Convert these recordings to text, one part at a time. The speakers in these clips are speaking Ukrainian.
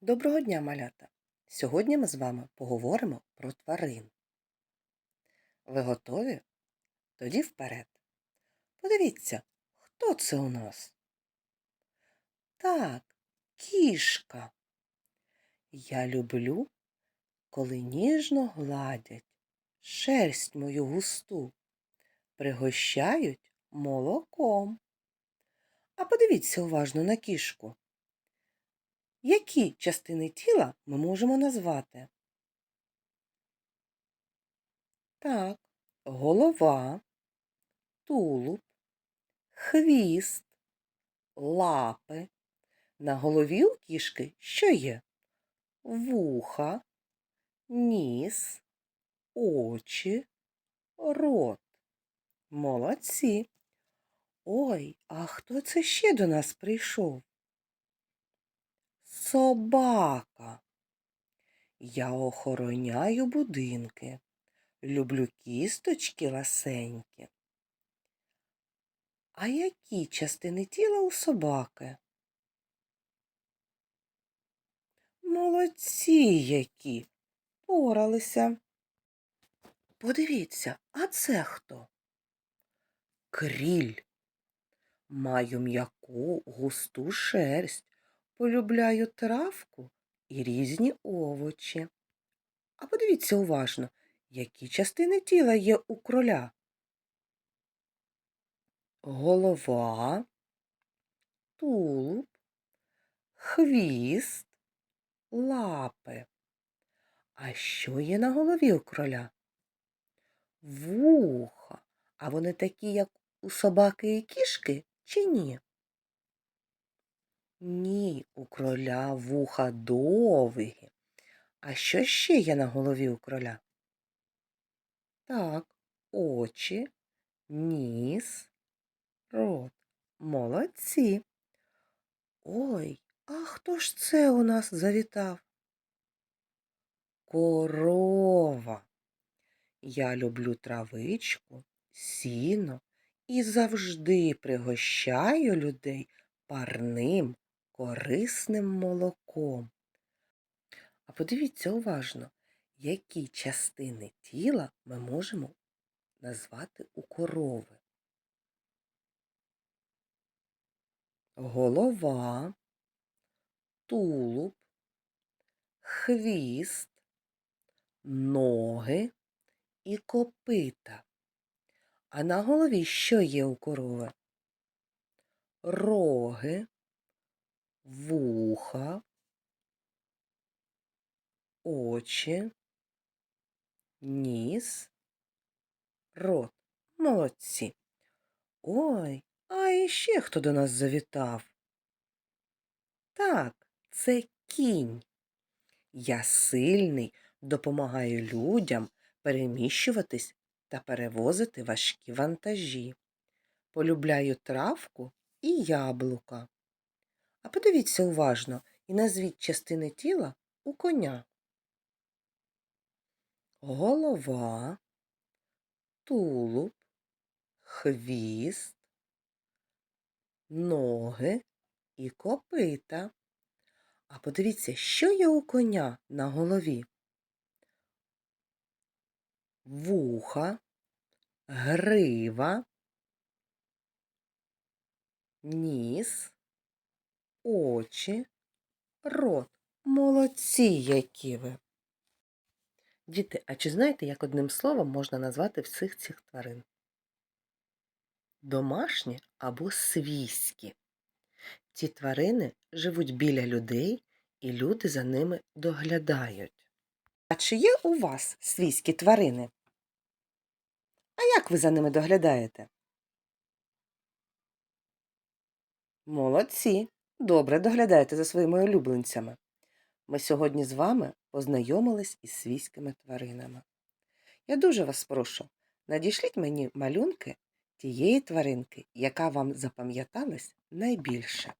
Доброго дня, малята! Сьогодні ми з вами поговоримо про тварин. Ви готові? Тоді вперед. Подивіться, хто це у нас? Так, кішка. Я люблю, коли ніжно гладять шерсть мою густу, пригощають молоком. А подивіться уважно на кішку. Які частини тіла ми можемо назвати? Так, голова, тулуб, хвіст, лапи. На голові у кішки що є? Вуха, ніс, очі, рот. Молодці. Ой, а хто це ще до нас прийшов? Собака. Я охороняю будинки. Люблю кісточки ласенькі. А які частини тіла у собаки? Молодці які. Поралися. Подивіться, а це хто? Кріль. Маю м'яку густу шерсть. Полюбляю травку і різні овочі. А подивіться уважно, які частини тіла є у кроля. Голова, тулуб, хвіст, лапи. А що є на голові у кроля? Вуха. А вони такі, як у собаки і кішки, чи ні? Ні, у кроля вуха довгі. А що ще є на голові у кроля? Так, очі, ніс, рот. Молодці. Ой, а хто ж це у нас завітав? Корова. Я люблю травичку, сіно і завжди пригощаю людей парним корисним молоком. А подивіться уважно, які частини тіла ми можемо назвати у корови. Голова, тулуб, хвіст, ноги і копита. А на голові що є у корови? Роги, вуха, очі, ніс, рот. Молодці. Ой, а іще хто до нас завітав? Так, це кінь. Я сильний, допомагаю людям переміщуватись та перевозити важкі вантажі. Полюбляю травку і яблука. А подивіться уважно і назвіть частини тіла у коня. Голова, тулуб, хвіст, ноги і копита. А подивіться, що є у коня на голові? Вуха, грива, ніс, очі, рот. Молодці, які ви. Діти, а чи знаєте, як одним словом можна назвати всіх цих тварин? Домашні або свійські. Ці тварини живуть біля людей, і люди за ними доглядають. А чи є у вас свійські тварини? А як ви за ними доглядаєте? Молодці. Добре доглядайте за своїми улюбленцями. Ми сьогодні з вами познайомились із свійськими тваринами. Я дуже вас прошу, надішліть мені малюнки тієї тваринки, яка вам запам'яталась найбільше.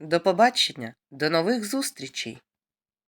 До побачення, до нових зустрічей!